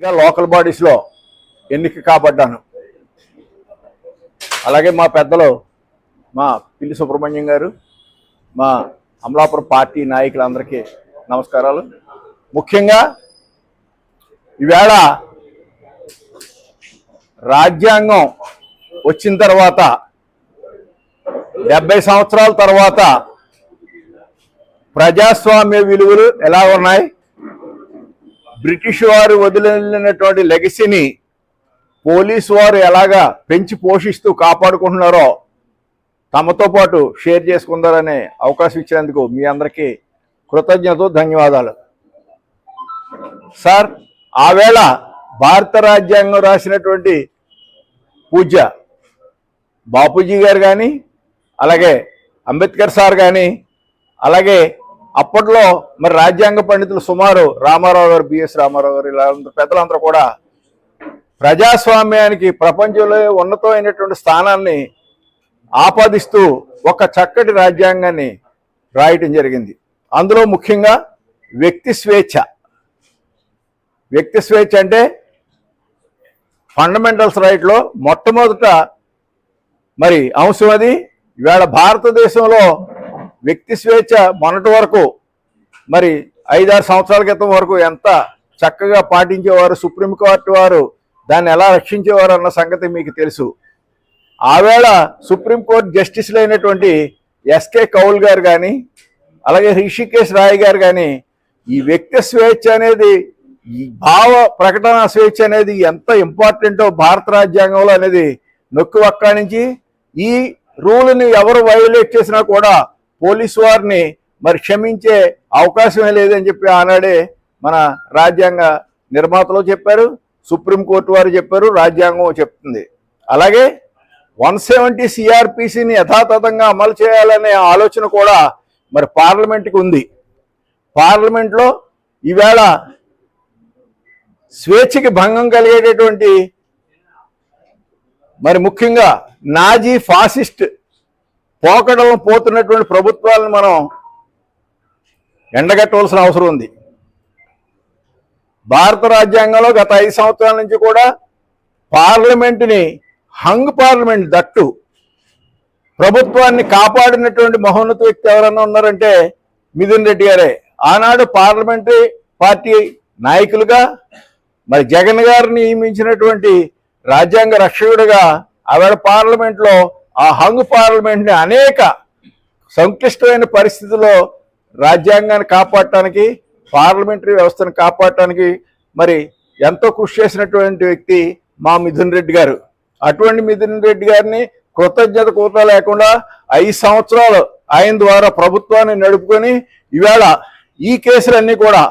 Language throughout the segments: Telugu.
ఇంకా లోకల్ బాడీస్లో ఎన్నిక కాబడ్డాను. అలాగే మా పెద్దలు మా పిల్లి సుబ్రహ్మణ్యం గారు మా అమలాపురం పార్టీ నాయకులందరికీ నమస్కారాలు. ముఖ్యంగా ఈవేళ రాజ్యాంగం వచ్చిన తర్వాత డెబ్బై సంవత్సరాల తర్వాత ప్రజాస్వామ్య విలువలు ఎలా ఉన్నాయి? బ్రిటిష్ వారు వదిలినటువంటి లెగసీని పోలీసు వారు ఎలాగా పెంచి పోషిస్తూ కాపాడుకుంటున్నారో తమతో పాటు షేర్ చేసుకుందారనే అవకాశం ఇచ్చినందుకు మీ అందరికీ కృతజ్ఞతలు ధన్యవాదాలు. సార్ ఆవేళ భారత రాజ్యాంగం రాసినటువంటి పూజ్య బాపూజీ గారు కానీ అలాగే అంబేద్కర్ సార్ కానీ అలాగే అప్పట్లో మరి రాజ్యాంగ పండితులు సుమారు రామారావు గారు బిఎస్ రామారావు గారు ఇలా అందరూ పెద్దలందరూ కూడా ప్రజాస్వామ్యానికి ప్రపంచంలో ఉన్నతమైనటువంటి స్థానాన్ని ఆపాదిస్తూ ఒక చక్కటి రాజ్యాంగాన్ని రాయటం జరిగింది. అందులో ముఖ్యంగా వ్యక్తి స్వేచ్ఛ. వ్యక్తి స్వేచ్ఛ అంటే ఫండమెంటల్స్ రైట్లో మొట్టమొదట మరి అంశం అది ఇవాళ భారతదేశంలో వ్యక్తి స్వేచ్ఛ మొన్నటి వరకు మరి ఐదారు సంవత్సరాల క్రితం వరకు ఎంత చక్కగా పాటించేవారు సుప్రీంకోర్టు వారు దాన్ని ఎలా రక్షించేవారు అన్న సంగతి మీకు తెలుసు. ఆవేళ సుప్రీంకోర్టు జస్టిస్లు అయినటువంటి ఎస్కే కౌల్ గారు కానీ అలాగే రిషికేశ్ రాయ్ గారు కానీ ఈ వ్యక్తి స్వేచ్ఛ అనేది ఈ భావ ప్రకటన స్వేచ్ఛ అనేది ఎంత ఇంపార్టెంటో భారత రాజ్యాంగంలో అనేది నొక్కి వక్కానించి ఈ రూల్ని ఎవరు వైలేట్ చేసినా కూడా పోలీసు వారిని మరి క్షమించే అవకాశమే లేదని చెప్పి ఆనాడే మన రాజ్యాంగ నిర్మాతలు చెప్పారు సుప్రీంకోర్టు వారు చెప్పారు రాజ్యాంగం చెప్తుంది. అలాగే వన్ సెవెంటీ సిఆర్పిసిని యథాతథంగా అమలు చేయాలనే ఆలోచన కూడా మరి పార్లమెంట్కి ఉంది. పార్లమెంట్లో ఈవేళ స్వేచ్ఛకి భంగం కలిగేటటువంటి మరి ముఖ్యంగా నాజీ ఫాసిస్ట్ పోకడలను పోతున్నటువంటి ప్రభుత్వాలను మనం ఎండగట్టవలసిన అవసరం ఉంది. భారత రాజ్యాంగంలో గత ఐదు సంవత్సరాల నుంచి కూడా పార్లమెంటుని హంగ్ పార్లమెంట్ దట్టు ప్రభుత్వాన్ని కాపాడినటువంటి మహోన్నత వ్యక్తి ఎవరన్నా ఉన్నారంటే మిథున్ రెడ్డి గారే. ఆనాడు పార్లమెంటరీ పార్టీ నాయకులుగా మరి జగన్ గారిని నియమించినటువంటి రాజ్యాంగ రక్షకుడిగా ఆవిడ పార్లమెంట్లో ఆ హంగ్ పార్లమెంట్ని అనేక సంక్లిష్టమైన పరిస్థితుల్లో రాజ్యాంగాన్ని కాపాడటానికి పార్లమెంటరీ వ్యవస్థను కాపాడటానికి మరి ఎంతో కృషి చేసినటువంటి వ్యక్తి మా మిథున్ రెడ్డి గారు. అటువంటి మిథున్ రెడ్డి గారిని కృతజ్ఞత కూత లేకుండా ఐదు సంవత్సరాలు ఆయన ద్వారా ప్రభుత్వాన్ని నడుపుకొని ఈవేళ ఈ కేసులన్నీ కూడా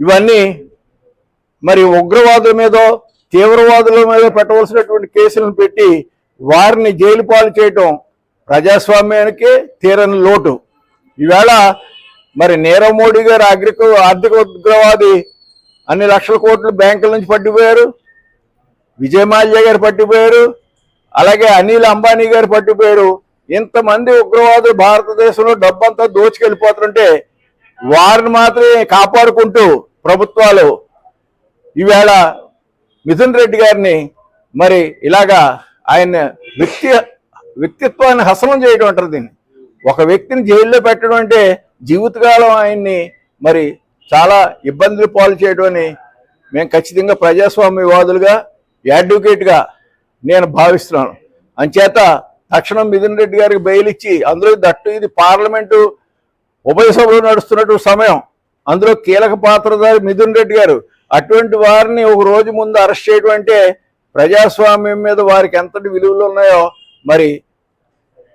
ఇవన్నీ మరి ఉగ్రవాదుల మీద తీవ్రవాదుల మీద పెట్టవలసినటువంటి కేసులను పెట్టి వారిని జైలు పాలు చేయటం ప్రజాస్వామ్యానికి తీరని లోటు. ఈవేళ మరి నీరవ్ మోడీ గారు అగ్రిక ఆర్థిక ఉగ్రవాది అన్ని లక్షల కోట్లు బ్యాంకుల నుంచి పట్టిపోయారు. విజయ్ మాల్యా గారు పట్టిపోయారు. అలాగే అనిల్ అంబానీ గారు పట్టిపోయారు. ఇంతమంది ఉగ్రవాదులు భారతదేశంలో డబ్బంతా దోచుకెళ్ళిపోతుంటే వారిని మాత్రమే కాపాడుకుంటూ ప్రభుత్వాలు. ఈవేళ మిథున్ రెడ్డి గారిని మరి ఇలాగా ఆయన వ్యక్తి వ్యక్తిత్వాన్ని హసనం చేయడం అంటారు దీన్ని. ఒక వ్యక్తిని జైల్లో పెట్టడం అంటే జీవితకాలం ఆయన్ని మరి చాలా ఇబ్బందులు పాలు చేయడం అని మేము ఖచ్చితంగా ప్రజాస్వామ్యవాదులుగా అడ్వకేట్గా నేను భావిస్తున్నాను. అంచేత తక్షణం మిథున్ రెడ్డి గారికి బెయిల్ ఇచ్చి అందులో దట్టు ఇది పార్లమెంటు ఉభయ సభలు నడుస్తున్నటువంటి సమయం. అందులో కీలక పాత్రధారి మిథున్ రెడ్డి గారు. అటువంటి వారిని ఒక రోజు ముందు అరెస్ట్ చేయడం అంటే ప్రజాస్వామ్యం మీద వారికి ఎంతటి విలువలు ఉన్నాయో మరి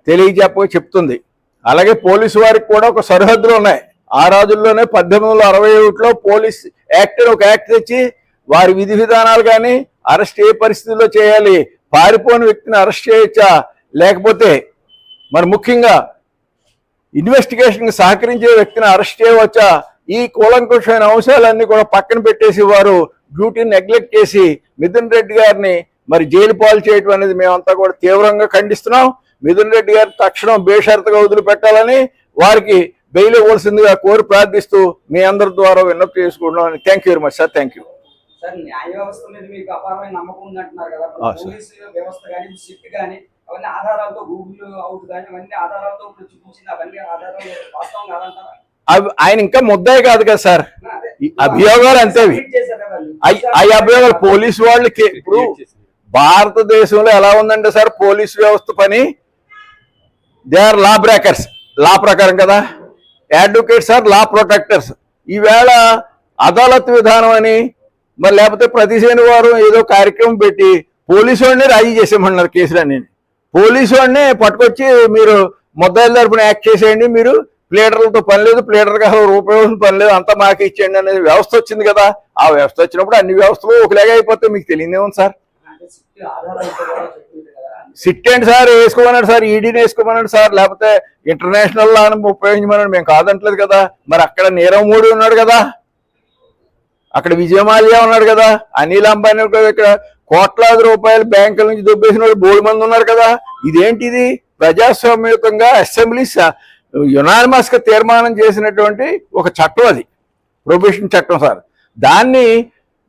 తెలియజెప్ప చెప్తుంది. అలాగే పోలీసు వారికి కూడా ఒక సరిహద్దులు ఉన్నాయి. ఆ రోజుల్లోనే పద్దెనిమిది వందల అరవై ఒకటిలో పోలీస్ యాక్ట్ ఒక యాక్ట్ తెచ్చి వారి విధి విధానాలు కానీ అరెస్ట్ ఏ పరిస్థితుల్లో చేయాలి పారిపోని వ్యక్తిని అరెస్ట్ చేయొచ్చా లేకపోతే మరి ముఖ్యంగా ఇన్వెస్టిగేషన్కి సహకరించే వ్యక్తిని అరెస్ట్ చేయవచ్చా ఈ కూలంకుషమైన అంశాలన్నీ కూడా పక్కన పెట్టేసి వారు డ్యూటీని నెగ్లెక్ట్ చేసి మిథున్ రెడ్డి గారిని మరి జైలు పాలు చేయటం అనేది మేమంతా కూడా తీవ్రంగా ఖండిస్తున్నాం. మిథున్ రెడ్డి గారు తక్షణం బేషరతుగా వదిలిపెట్టాలని వారికి బెయిల్ ఇవ్వాల్సిందిగా కోరి ప్రార్థిస్తూ మీ అందరి ద్వారా విన్నప్తి చేసుకుంటున్నాం thank you very much sir thank you sir న్యాయ వ్యవస్థ మీద మీకు అపారమైన నమ్మకం ఉంది అంటున్నారు కదా. ఆ, సార్. పోలీసు వ్యవస్థ కానీ సిట్ కానీ అవన్నీ ఆధారాలతో గూగుల్ అవుట్ కానీ అవన్నీ ఆధారాలతో ఇప్పుడు చూపించింది అవన్నీ ఆధారాలు వాస్తవం కాదంటారా? అవి ఆయన ఇంకా ముద్దాయి కాదు కదా సార్. అభియోగాలు అంతేవి. ఆ అభియోగాలు పోలీసు వాళ్ళకి ఇప్పుడు భారతదేశంలో ఎలా ఉందంటే సార్ పోలీస్ వ్యవస్థ పని. They are law breakers law ప్రకారం కదా. అడ్వకేట్స్ ఆర్ లా ప్రొటెక్టర్స్ ఈవేళ అదాలత్ విధానం అని మరి లేకపోతే ప్రతి శనివారం ఏదో కార్యక్రమం పెట్టి పోలీసు వాడిని రాజీ చేసేయమన్నారు కేసులన్నీ. పోలీసు వాడిని పట్టుకొచ్చి మీరు ముద్దాయిల తరపున యాక్ట్ చేసేయండి మీరు ప్లేడర్లతో పని లేదు ప్లేడర్ గారు రూపాయలు పని లేదు అంతా మాకు ఇచ్చేయండి అనేది వ్యవస్థ వచ్చింది కదా. ఆ వ్యవస్థ వచ్చినప్పుడు అన్ని వ్యవస్థలు ఒకలాగే అయిపోతే మీకు తెలియదేమో సార్. అంటే సిట్ సార్? వేసుకోమన్నాడు సార్ ఈడీని వేసుకోమన్నాడు సార్ లేకపోతే ఇంటర్నేషనల్ లా ఉపయోగించమన్నాడు. మేము కాదంటలేదు కదా. మరి అక్కడ నీరవ్ మోడీ ఉన్నాడు కదా. అక్కడ విజయమాలియా ఉన్నాడు కదా. అనిల్ అంబానీ ఇక్కడ కోట్లాది రూపాయలు బ్యాంకుల నుంచి దుబ్బేసిన వాళ్ళు బోల్డ్ మంది ఉన్నారు కదా. ఇదేంటిది? ప్రజాస్వామ్యతంగా అసెంబ్లీ యునానిమస్గా తీర్మానం చేసినటువంటి ఒక చట్టం అది. ప్రొబేషన్ చట్టం సార్ దాన్ని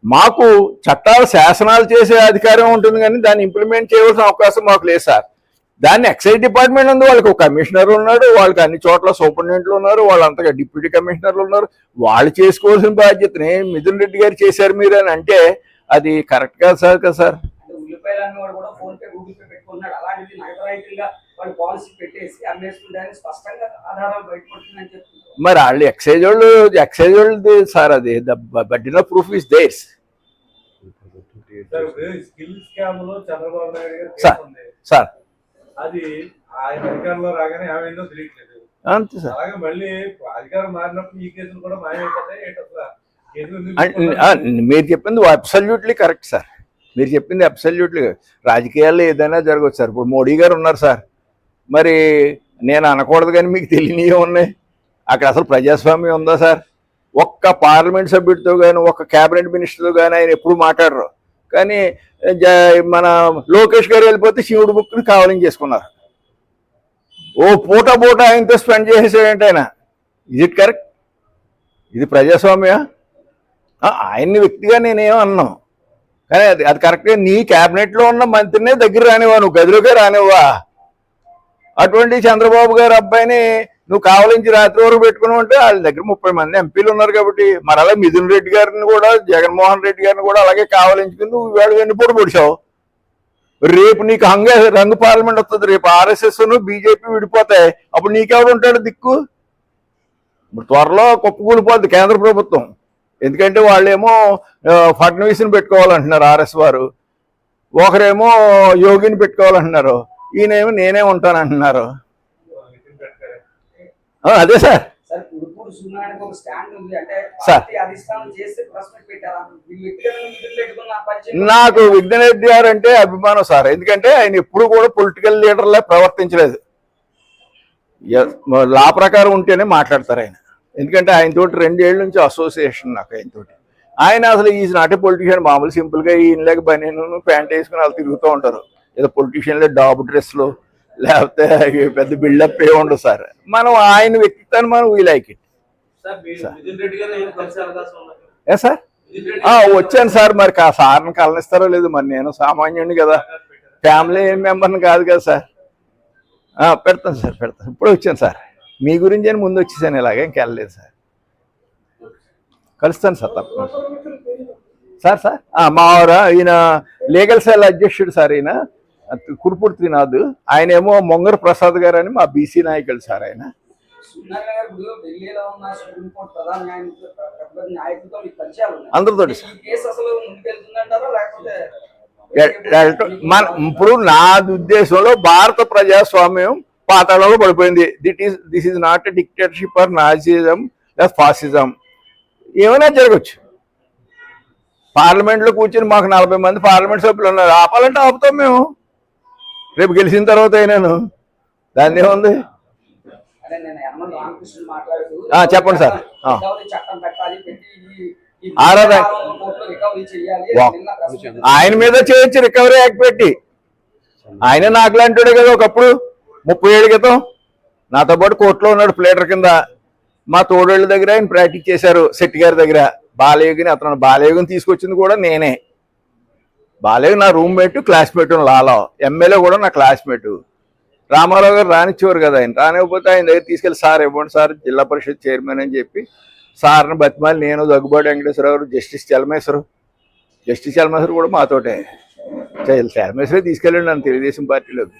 మాకు చట్టాలు శాసనాలు చేసే అధికారం ఉంటుంది కానీ దాన్ని ఇంప్లిమెంట్ చేయవలసిన అవకాశం మాకు లేదు సార్ దాన్ని ఎక్సైజ్ డిపార్ట్మెంట్ ఉంది వాళ్ళకి ఒక కమిషనర్ ఉన్నాడు వాళ్ళకి అన్ని చోట్ల సూపరింటెండెంట్లు ఉన్నారు వాళ్ళంతగా డిప్యూటీ కమిషనర్లు ఉన్నారు. వాళ్ళు చేసుకోవాల్సిన బాధ్యతని మిథున్ రెడ్డి గారు చేశారు మీరు అని అంటే అది కరెక్ట్ కాదు సార్ కదా సార్ వాళ్ళు పాలసీ పెట్టేసి అమ్మేసుకుంటారని స్పష్టంగా ఆధారాలు బయటపడుతుందని చెప్తున్నారు. మరి వాళ్ళు ఎక్సైజ్ వాళ్ళు ఎక్సైజ్ వాళ్ళది సార్ అది. The burden proof is there's sir ఇప్పుడు స్కిల్ స్కామ్లో చంద్రబాబు నాయుడు గారు సార్. కేసు ఉంది సార్. అది ఆయన అధికారంలో రాగానే ఏమైందో తెలియట్లేదు. అంతే సార్. అలాగే మళ్ళీ అధికారం మారినప్పుడు ఈ కేసులు కూడా మాయమైపోతాయి. మీరు చెప్పింది అబ్సల్యూట్లీ కరెక్ట్ సార్. మీరు చెప్పింది అబ్సల్యూట్లీ రాజకీయాల్లో ఏదైనా జరగవచ్చు సార్. ఇప్పుడు మోడీ గారు ఉన్నారు సార్. మరి నేను అనకూడదు కానీ మీకు తెలియనివి ఉన్నాయి. అక్కడ అసలు ప్రజాస్వామ్యం ఉందా సార్? ఒక్క పార్లమెంట్ సభ్యుడితో కానీ ఒక్క క్యాబినెట్ మినిస్టర్తో కానీ ఆయన ఎప్పుడు మాట్లాడరు. కానీ జ- మన లోకేష్ గారు వెళ్ళిపోతే శివుడు బుక్ని కావాలని చేసుకున్నారు. ఓ పూట పూట ఆయనతో స్పెండ్ చేసేసాడంటే ఆయన. ఇది కరెక్ట్ ఇది ప్రజాస్వామ్య ఆయన్ని వ్యక్తిగా నేనేం అన్నాం. కానీ అది అది కరెక్ట్గా నీ క్యాబినెట్లో ఉన్న మంత్రినే దగ్గర రానివా నువ్వు గదిలోకే రానివ్వా అటువంటి చంద్రబాబు గారి అబ్బాయిని నువ్వు కావలించి రాత్రి వరకు పెట్టుకుని ఉంటే వాళ్ళ దగ్గర ముప్పై మంది ఎంపీలు ఉన్నారు కాబట్టి మరి అలా మిథున్ రెడ్డి గారిని కూడా జగన్మోహన్ రెడ్డి గారిని కూడా అలాగే కావాలించుకుని నువ్వు ఇవాళ వెన్నుపోటు పొడిచావు. రేపు నీకు హంగ రంగు పార్లమెంట్ వస్తుంది. రేపు ఆర్ఎస్ఎస్ బీజేపీ విడిపోతాయి. అప్పుడు నీకెవడు ఉంటాడు దిక్కు? ఇప్పుడు త్వరలో కుప్పకూలిపోద్ది కేంద్ర ప్రభుత్వం. ఎందుకంటే వాళ్ళేమో ఫడ్నవీస్ని పెట్టుకోవాలంటున్నారు ఆర్ఎస్ వారు. ఒకరేమో యోగిని పెట్టుకోవాలంటున్నారు. ఈయనేమో నేనే గడ్కరీ. ఆ, అదే సార్. సార్ నాకు విఘ్నరెడ్డి గారు అంటే అభిమానం సార్. ఎందుకంటే ఆయన ఎప్పుడు కూడా పొలిటికల్ లీడర్లా ప్రవర్తించలేదు. లా ప్రకారం ఉంటేనే మాట్లాడతారు ఆయన. ఎందుకంటే ఆయన తోటి రెండేళ్ళ నుంచి అసోసియేషన్ నాకు ఆయన తోటి ఆయన అసలు ఈజ్ నాట్ ఏ పొలిటీషియన్. మామూలు సింపుల్గా ఈయన లేక బనీను ప్యాంట్ వేసుకుని వాళ్ళు తిరుగుతూ ఉంటారు. ఏదో పొలిటీషియన్లే డాబు డ్రెస్లు లేకపోతే పెద్ద బిల్డప్ ఏ ఉండదు సార్. మనం ఆయన వ్యక్తిత్వాన్ని మనం వీ లైక్ ఇట్ ఏం సార్? వచ్చాను సార్ మరి ఆ సార్ని కలనిస్తారో లేదు మరి నేను సామాన్యుడిని కదా. ఫ్యామిలీ మెంబర్ని కాదు కదా సార్. పెడతాను సార్ పెడతాను. ఇప్పుడు వచ్చాను సార్. మీ గురించి అని ముందు వచ్చేసాను ఇలాగే ఇంకెళ్ళలేదు సార్. కలుస్తాను సార్ తప్పకుండా. Sir sir? మా ఈయన లీగల్ సెల్ అధ్యక్షుడు సార్ ఈయన. కురుపూడి త్రినాథ్ ఆయన ఏమో మొంగరు ప్రసాద్ గారు అని మా బీసీ నాయకులు సార్ ఆయన. ఎల్ట- మన ఇప్పుడు నా ఉద్దేశంలో భారత ప్రజాస్వామ్యం పాతాళంలో పడిపోయింది. That is this is not a dictatorship or Nazism లేదా ఫాసిజం ఏమైనా జరగచ్చు. పార్లమెంట్లో కూర్చొని మాకు నలభై మంది పార్లమెంట్ సభ్యులు ఉన్నారు. ఆపాలంటే ఆపుతాం మేము. రేపు గెలిచిన తర్వాత అయినాను దాన్ని ఏముంది? చెప్పండి సార్. ఆయన మీద చేయొచ్చు రికవరీ యాక్ట్ పెట్టి. ఆయన నాకులాంటాడే కదా ఒకప్పుడు ముప్పై ఏళ్ళ క్రితం. నాతో పాటు కోర్టులో ఉన్నాడు ప్లేటర్ కింద. మా తోడోళ్ళ దగ్గర ఆయన ప్రాక్టీస్ చేశారు శెట్టి గారి దగ్గర. బాలయోగిని అతను బాలయోగిని తీసుకొచ్చింది కూడా నేనే. బాలయ్య నా రూమ్మేట్ క్లాస్మేట్ లాలో. ఎమ్మెల్యే కూడా నా క్లాస్మేట్. రామారావు గారు రానిచ్చేవారు కదా ఆయన. రానివ్వకపోతే ఆయన దగ్గర తీసుకెళ్ళి సార్ ఇవ్వండి సార్ జిల్లా పరిషత్ చైర్మన్ అని చెప్పి సార్ని బతిమాలి నేను దగ్గుబాటి వెంకటేశ్వరరావు గారు జస్టిస్ చలమేశ్వరం. జస్టిస్ చలమేశ్వరం కూడా మాతోటే. చలమేశ్వరే తీసుకెళ్ళండి నన్ను తెలుగుదేశం పార్టీలోకి.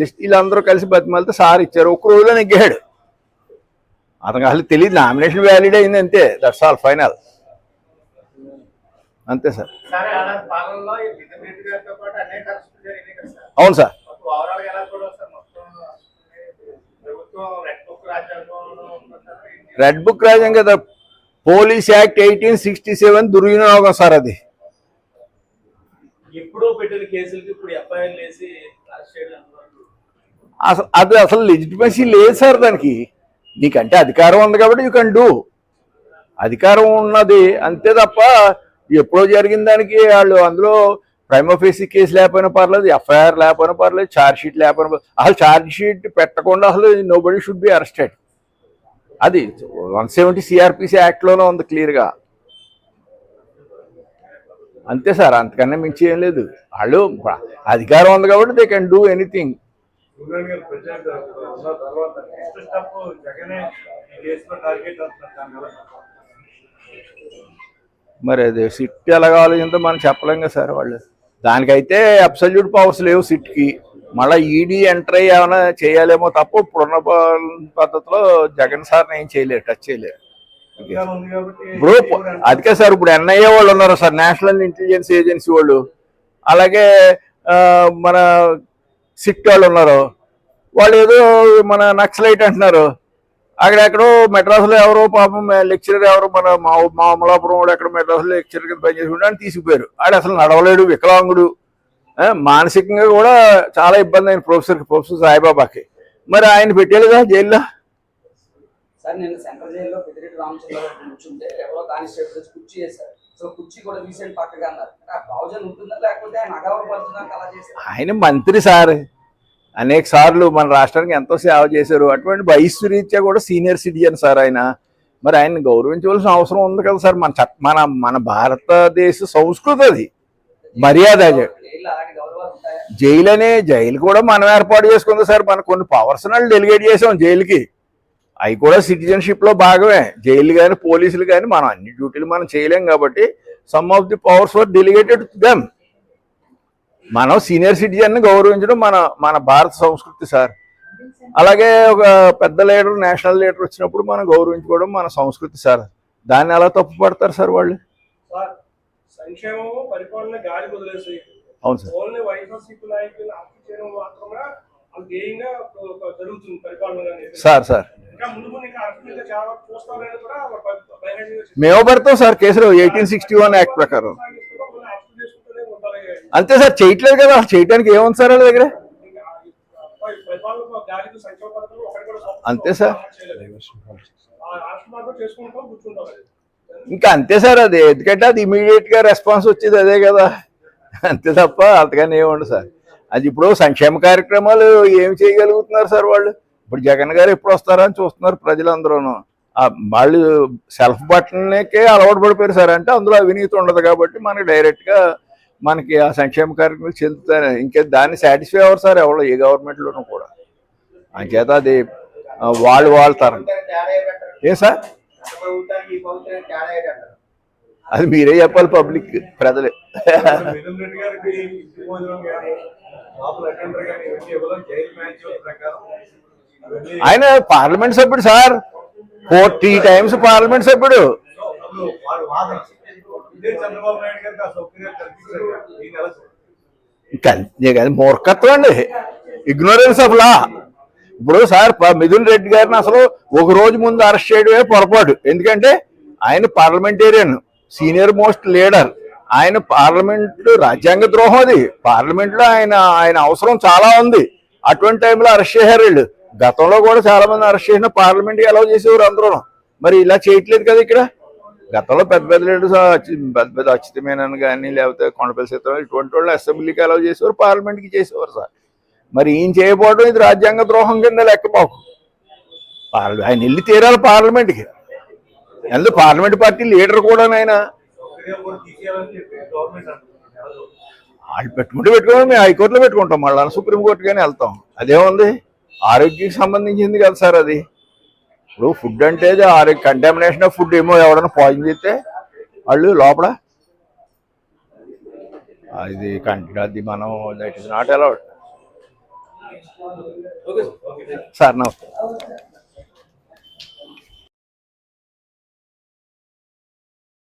జస్ట్ వీళ్ళందరూ కలిసి బతిమాలితే సార్ ఇచ్చారు. ఒక్క రోజులో నెగ్గాడు. అతనికి అసలు తెలియదు నామినేషన్ వ్యాలిడ్ అయింది అంతే. దట్స్ ఆల్ ఫైనల్ అంతే సార్ సరే అలా పాలనలో ఈ మిథున్ రెడ్డి గారితో పాటు అనేక అరెస్టులు జరిగినాయి కదా సార్. అవును సార్. రెడ్ బుక్ రాజ్యాంగంలో ఉంది సార్. రెడ్ బుక్ రాజ్యం కదా. Police act eighteen sixty seven దుర్వినియోగం సార్ అది. అసలు అది అసలు లెజిటిమసీ లేదు సార్ దానికి. నీకంటే అధికారం ఉంది కాబట్టి యూ కెన్ డూ అధికారం ఉన్నది అంతే తప్ప ఎప్పుడో జరిగిన దానికి వాళ్ళు అందులో ప్రైమ్ కేసు లేకపోయినా పర్లేదు ఎఫ్ఐఆర్ లేకపోయినా పర్లేదు ఛార్జ్ షీట్ లేకపోయినా పర్లేదు. అసలు ఛార్జ్ షీట్ పెట్టకుండా అసలు nobody should be arrested అది వన్ సెవెంటీ సిఆర్పిసి యాక్ట్లోనే ఉంది క్లియర్గా అంతే సార్ అంతకన్నా మించి ఏం లేదు. వాళ్ళు అధికారం ఉంది కాబట్టి దే కెన్ డూ ఎనీథింగ్ జగనే మరి అది సిట్ ఎలా ఆలోచిందో మనం చెప్పలేం కదా సార్ వాళ్ళు. దానికైతే అబ్సల్యూట్ పవర్స్ లేవు సిట్కి. మళ్ళీ ఈడీ ఎంటర్ అయ్యి ఏమైనా చేయాలేమో తప్ప ఇప్పుడున్న పద్ధతిలో జగన్ సార్ని ఏం చేయలేరు టచ్ చేయలేరు ఇప్పుడు అందుకే సార్ ఇప్పుడు ఎన్ఐఏ వాళ్ళు ఉన్నారు సార్ నేషనల్ ఇంటెలిజెన్స్ ఏజెన్సీ వాళ్ళు. అలాగే మన సిట్ వాళ్ళు ఉన్నారు. వాళ్ళు ఏదో మన నక్సలైట్ అంటున్నారు. అక్కడెక్కడో మెడ్రాస్లో ఎవరో పాపం లెక్చరర్ ఎవరో మన మా మా అమలాపురం వాడు ఎక్కడ మెడ్రాస్లో లెక్చరర్ కింద పనిచేసుకుంటే అని తీసుకుపోయారు. ఆడు అసలు నడవలేడు వికలాంగుడు. మానసికంగా కూడా చాలా ఇబ్బంది అయిన ప్రొఫెసర్కి ప్రొఫెసర్ సాయిబాబాకి. మరి ఆయన పెట్టేలేదా జైల్లో? సార్ నేను సెంట్రల్ జైల్లో పెద్దిరెడ్డి రామచంద్రరావు కూర్చుంటే ఎవరో కానిస్టేబుల్ వచ్చి కుర్చీ చేశారు సో కుర్చీ కూడా రీసెంట్ పక్కగా అన్నారు. అంటే ఆ ప్రావిజన్ ఉంటుందా లేకపోతే ఆయన అగౌరవపడుతున్నాక అలా చేస్తారు ఆయన మంత్రి సార్. అనేక సార్లు మన రాష్ట్రానికి ఎంతో సేవ చేశారు. అటువంటి వయస్సు రీత్యా కూడా సీనియర్ సిటిజన్ సార్ ఆయన. మరి ఆయన్ని గౌరవించవలసిన అవసరం ఉంది కదా సార్. మన చట్ మన మన భారతదేశ సంస్కృతి అది. మర్యాద జైలు అనే జైలు కూడా మనం ఏర్పాటు చేసుకుంది సార్. మన కొన్ని పవర్సనల్ డెలిగేట్ చేసాం జైలుకి. అవి కూడా సిటిజన్షిప్లో భాగమే. జైలు కానీ పోలీసులు కానీ మనం అన్ని డ్యూటీలు మనం చేయలేం కాబట్టి some of the powers were delegated them మనం సీనియర్ సిటిజన్ని గౌరవించడం మన మన భారత సంస్కృతి సార్. అలాగే ఒక పెద్ద లీడర్ నేషనల్ లీడర్ వచ్చినప్పుడు మనం గౌరవించుకోవడం మన సంస్కృతి సార్. దాన్ని ఎలా తప్పు పడతారు సార్ వాళ్ళు? అవును సార్. Sir sir. మేము పెడతాం సార్ కేసులు ఎయిటీన్ సిక్స్టీ వన్ యాక్ట్ ప్రకారం. అంతే సార్ చేయట్లేదు కదా చేయడానికి ఏముంది సార్ వాళ్ళ దగ్గర? అంతే సార్. ఇంకా అంతే సార్ అది ఎందుకంటే అది ఇమీడియట్గా రెస్పాన్స్ వచ్చేది అదే కదా. అంతే తప్ప అంతగానే ఏముండదు సార్. అది ఇప్పుడు సంక్షేమ కార్యక్రమాలు ఏమి చేయగలుగుతున్నారు సార్ వాళ్ళు? ఇప్పుడు జగన్ గారు ఎప్పుడు వస్తారని చూస్తున్నారు ప్రజలందరూ వాళ్ళు సెల్ఫ్ బట్టలకే అలవాటు పడిపోయారు సార్. అంటే అందులో అవినీతి ఉండదు కాబట్టి మనకి డైరెక్ట్గా మనకి ఆ సంక్షేమ కార్యక్రమాలు చెందుతాయి ఇంకా దాన్ని సాటిస్ఫై అవ్వరు సార్ ఎవరు ఏ గవర్నమెంట్లోనూ కూడా. అంచేత అది ఆ, వాళ్ళు వాళ్తారు. ఏ సార్? అది మీరే చెప్పాలి పబ్లిక్ ప్రజలే. ఆయన పార్లమెంట్ సభ్యుడు సార్. ఫోర్టీ టైమ్స్ పార్లమెంట్ సభ్యుడు. అంతే మూర్ఖత్వం అండి. ఇగ్నోరెన్స్ ఆఫ్ లా ఇప్పుడు సార్ మిథున్ రెడ్డి గారిని అసలు ఒక రోజు ముందు అరెస్ట్ చేయడమే పొరపాటు. ఎందుకంటే ఆయన పార్లమెంటేరియన్ సీనియర్ మోస్ట్ లీడర్. ఆయన పార్లమెంట్ రాజ్యాంగ ద్రోహం అది. పార్లమెంట్లో ఆయన ఆయన అవసరం చాలా ఉంది. అటువంటి టైంలో అరెస్ట్ చేశారు వీళ్ళు. గతంలో కూడా చాలా మంది అరెస్ట్ చేసిన పార్లమెంట్కి అలౌ చేసేవారు అందరూ మరి ఇలా చేయట్లేదు కదా ఇక్కడ? గతంలో పెద్ద పెద్ద లీడర్స్ పెద్ద పెద్ద అచ్యుతమేనని కానీ లేకపోతే కొండపల్లి సీతారాం ఇటువంటి వాళ్ళు అసెంబ్లీకి అలౌ చేసేవారు పార్లమెంట్కి చేసేవారు సార్. మరి ఈయన చేయకపోవడం ఇది రాజ్యాంగ ద్రోహం కింద లెక్కపోకు పార్లమెంట్ ఆయన వెళ్ళి తీరాలి పార్లమెంట్కి. ఎందుకు పార్లమెంట్ పార్టీ లీడర్ కూడా ఆయన వాళ్ళు పెట్టుకుంటే పెట్టుకోవాలి మేము హైకోర్టులో పెట్టుకుంటాం. మళ్ళీ సుప్రీంకోర్టు కానీ వెళ్తాం. అదేముంది ఆరోగ్యకి సంబంధించింది కదా సార్ అది. ఇప్పుడు ఫుడ్ అంటే కంటామినేషన్ ఆఫ్ ఫుడ్ ఏమో ఎవడన్నా పాయిజన్ చేస్తే వాళ్ళు లోపల అది కంటి అది మనం that is not allowed sir నమస్తే.